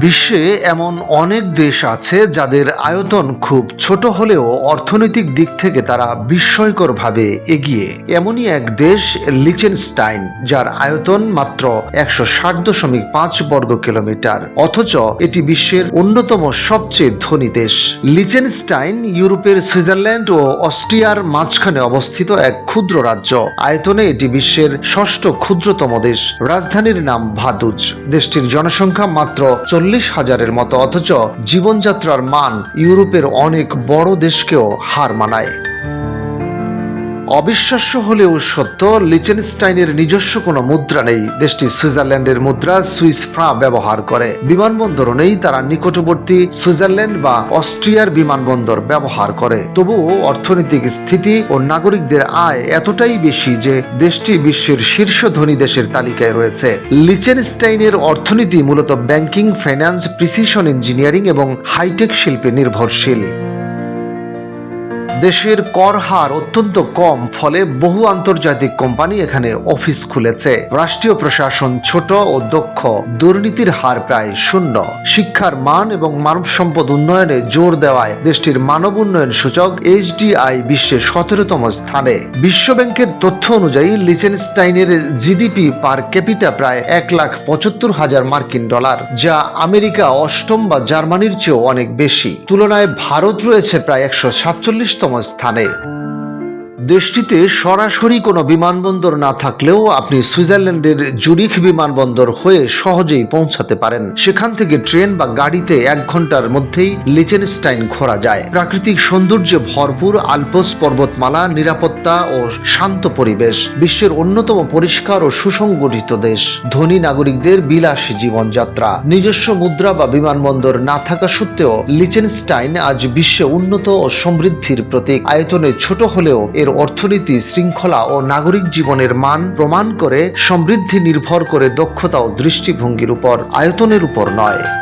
বিশ্বে এমন অনেক দেশ আছে যাদের আয়তন খুব ছোট হলেও অর্থনৈতিক দিক থেকে তারা বিস্ময়করভাবে এগিয়ে। এমনই এক দেশ, লিচেনস্টাইন, যার আয়তন মাত্র একশো ষাট দশমিক পাঁচ বর্গ কিলোমিটার। অথচ এটি বিশ্বের অন্যতম সবচেয়ে ধনী দেশ। লিচেনস্টাইন ইউরোপের সুইজারল্যান্ড ও অস্ট্রিয়ার মাঝখানে অবস্থিত এক ক্ষুদ্র রাজ্য। আয়তনে এটি বিশ্বের ষষ্ঠ ক্ষুদ্রতম দেশ। রাজধানীর নাম ভাদুজ। দেশটির জনসংখ্যা মাত্র চল্লিশ হাজারের মতো অথচ জীবনযাত্রার মান ইউরোপের অনেক বড় দেশকেও হার মানায়। অবিশ্বাস্য হলেও সত্য, লিচেনস্টাইনের নিজস্ব কোনো মুদ্রা নেই। দেশটি সুইজারল্যান্ডের মুদ্রা সুইস ফ্রা ব্যবহার করে। বিমানবন্দরও নেই, তারা নিকটবর্তী সুইজারল্যান্ড বা অস্ট্রিয়ার বিমানবন্দর ব্যবহার করে। তবুও অর্থনৈতিক স্থিতি ও নাগরিকদের আয় এতটাই বেশি যে দেশটি বিশ্বের শীর্ষ ধনী দেশের তালিকায় রয়েছে। লিচেনস্টাইনের অর্থনীতি মূলত ব্যাংকিং, ফাইন্যান্স, প্রিসিশন ইঞ্জিনিয়ারিং এবং হাইটেক শিল্পে নির্ভরশীল। দেশের কর হার অত্যন্ত কম, ফলে বহু আন্তর্জাতিক কোম্পানি এখানে অফিস খুলেছে। রাষ্ট্রীয় প্রশাসন ছোট ও দক্ষ, দুর্নীতির হার প্রায় শূন্য। শিক্ষার মান এবং মানব সম্পদ উন্নয়নে জোর দেওয়ায় দেশটির মানব উন্নয়ন সূচক এইচডিআই বিশ্বের সতেরোতম স্থানে। বিশ্বব্যাংকের তথ্য অনুযায়ী, লিচেনস্টাইনের জিডিপি পার ক্যাপিটা প্রায় এক লাখ পঁচাত্তর হাজার মার্কিন ডলার, যা আমেরিকা অষ্টম বা জার্মানির চেয়েও অনেক বেশি। তুলনায় ভারত রয়েছে প্রায় একশো সাতচল্লিশতম স্থানে। দেশটিতে সরাসরি কোনো বিমানবন্দর না থাকলেও আপনি সুইজারল্যান্ডের জুরিখ বিমানবন্দর হয়ে সহজেই পৌঁছাতে পারেন। সেখান থেকে ট্রেন বা গাড়িতে এক ঘণ্টার মধ্যেই লিচেনস্টাইন ঘোরা যায়। প্রাকৃতিক সৌন্দর্যে ভরপুর আলপস পর্বতমালা, নিরাপত্তা ও শান্ত পরিবেশ, বিশ্বের অন্যতম পরিষ্কার ও সুসংগঠিত দেশ। ধনী নাগরিকদের বিলাসী জীবনযাত্রা। নিজস্ব মুদ্রা বা বিমানবন্দর না থাকা সত্ত্বেও লিচেনস্টাইন আজ বিশ্বে উন্নত ও সমৃদ্ধির প্রতীক। আয়তনে ছোট হলেও এর অর্থনীতি, শৃঙ্খলা ও নাগরিক জীবনের মান প্রমাণ করে সমৃদ্ধি নির্ভর করে দক্ষতা ও দৃষ্টিভঙ্গির উপর, আয়তনের উপর নয়।